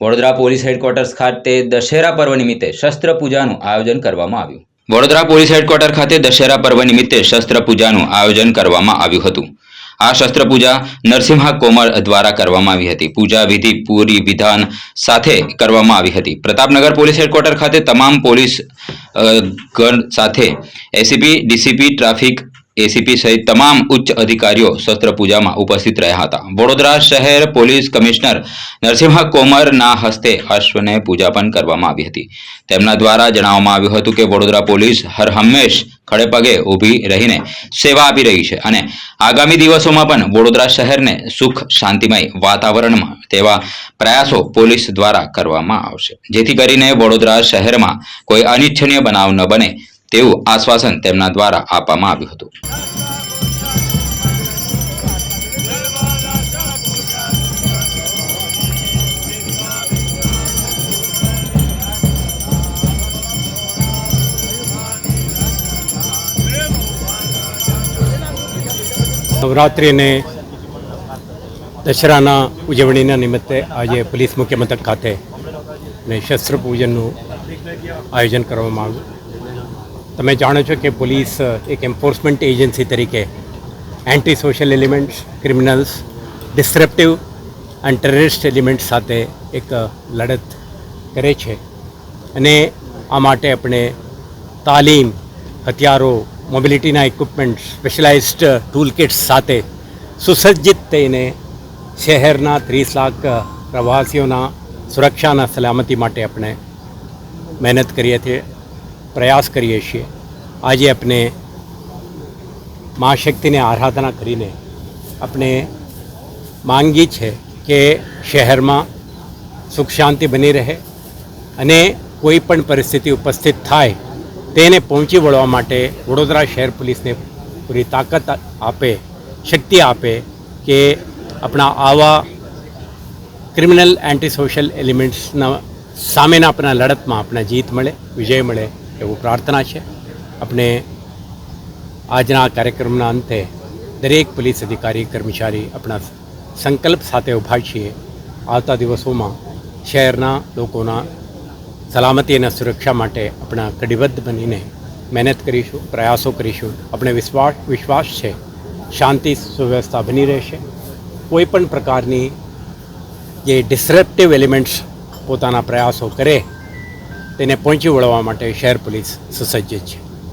Vadodara police headquarters ખાતે દશેરા પર્વ નિમિત્તે શસ્ત્ર પૂજાનું આયોજન કરવામાં આવ્યું. વડોદરા પોલીસ હેડક્વાર્ટર ખાતે દશેરા પર્વ નિમિત્તે શસ્ત્ર પૂજાનું આયોજન કરવામાં આવ્યું હતું. આ શસ્ત્ર પૂજા નરસિંહા કોમર દ્વારા કરવામાં આવી હતી. પૂજા વિધિ, પૂરી વિધાન સાથે કરવામાં આવી હતી. પ્રતાપનગર પોલીસ હેડક્વાર્ટર ખાતે તમામ પોલીસ ગણ સાથે એસીપી, ડીસીપી, ટ્રાફિક એસીપી સહિત તમામ ઉચ્ચ અધિકારીઓ શસ્ત્ર પૂજામાં ઉપસ્થિત રહ્યા હતા. વડોદરા શહેર પોલીસ કમિશનર નરસિંહા કોમરના હસ્તે અશ્વને પૂજા પણ કરવામાં આવી હતી. તેમના દ્વારા જણાવવામાં આવ્યું હતું કે વડોદરા પોલીસ હર હંમેશ ખડે પગે ઊભી રહીને સેવા આપી રહી છે અને આગામી દિવસોમાં પણ વડોદરા શહેરને સુખ શાંતિમય વાતાવરણમાં તેવા પ્રયાસો પોલીસ દ્વારા કરવામાં આવશે. જેથી કરીને વડોદરા શહેરમાં કોઈ અનિચ્છનીય બનાવ ન બને તેવું આશ્વાસન તેમના દ્વારા આપવામાં આવ્યું હતું. નવરાત્રિને દશેરાના ઉજવણીના નિમિત્તે આજે પોલીસ મુખ્ય મથક ખાતે ને શસ્ત્ર પૂજનનું આયોજન કરવામાં આવ્યું. તમે જાણો છો કે પોલીસ એક એન્ફોર્સમેન્ટ એજન્સી તરીકે anti social elements criminals descriptive and terrorist elements સાથે એક લડત કરે છે. અને આ માટે આપણે તાલીમ, હથિયારો મોબિલિટીના ઇક્વિપમેન્ટ સ્પેશિયલાઇઝ્ડ ટૂલ કિટ્સ સાથે સુસજ્જિત થઈને શહેરના ત્રીસ લાખ પ્રવાસીઓના સુરક્ષાના સલામતી માટે આપણે મહેનત કરીએ છીએ. પ્રયાસ કરીએ છીએ. આજે આપણે મા શક્તિને આરાધના કરીને આપણે માંગી છે કે શહેરમાં સુખ શાંતિ બની રહે અને કોઈ પણ પરિસ્થિતિ ઉપસ્થિત થાય તેને પહોંચી વળવા માટે વડોદરા શહેર પોલીસને પૂરી તાકાત આપે, શક્તિ આપે કે આપણા આવા ક્રિમિનલ એન્ટી સોશિયલ એલિમેન્ટ્સના સામેના આપણા લડતમાં આપણે જીત મળે, વિજય મળે એવું પ્રાર્થના છે. આપણે આજના કાર્યક્રમના અંતે દરેક પોલીસ અધિકારી, કર્મચારી આપણા સંકલ્પ સાથે ઊભા છીએ. આવતા દિવસોમાં શહેરના લોકોના સલામતી અને સુરક્ષા માટે આપણા કટિબદ્ધ બનીને મહેનત કરીશું, પ્રયાસો કરીશું. આપણે વિશ્વાસ વિશ્વાસ છે. શાંતિ, સુવ્યવસ્થા બની રહેશે. કોઈ પણ પ્રકારની જે ડિસરપ્ટિવ એલિમેન્ટ્સ પોતાના પ્રયાસો કરે તેને પહોંચી વળવા માટે શહેર પોલીસ સુસજ્જ છે.